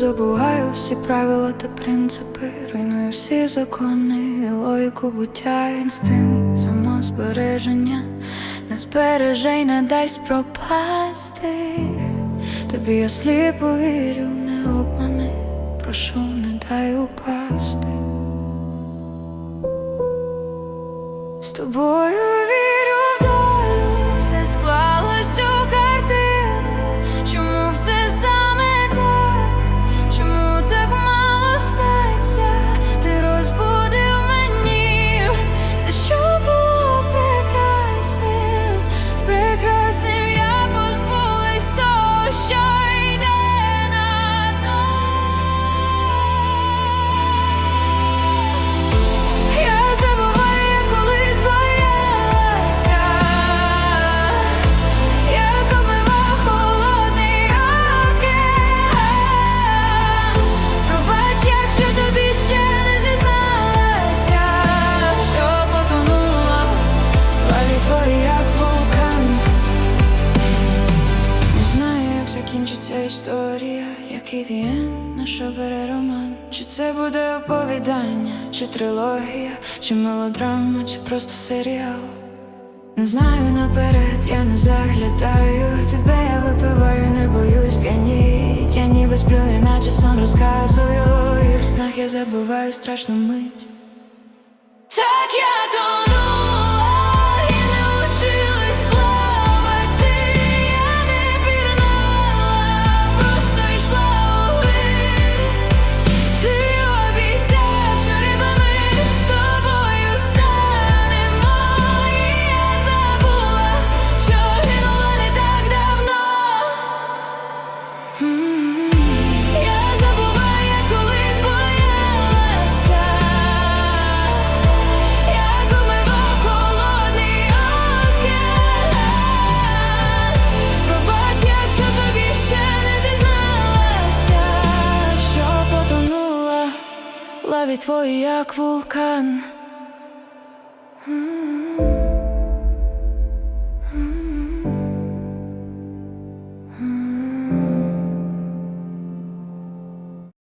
забуваю всі правила та принципи, руйную всі закони, логіку буття, інстинкт, самозбереження, не збереже й не дасть пропасти. Тобі я сліпо вірю, не обмани, прошу, не дай упасти. З тобою який дієн наш роман. Чи це буде оповідання, чи трилогія, чи мелодрама, чи просто серіал. Не знаю наперед, я не заглядаю. Тебе я випиваю, не боюсь п'яніть. Я ніби сплю, іначе сон розказую. І в снах я забуваю страшну мить. Лаві твої, як вулкан.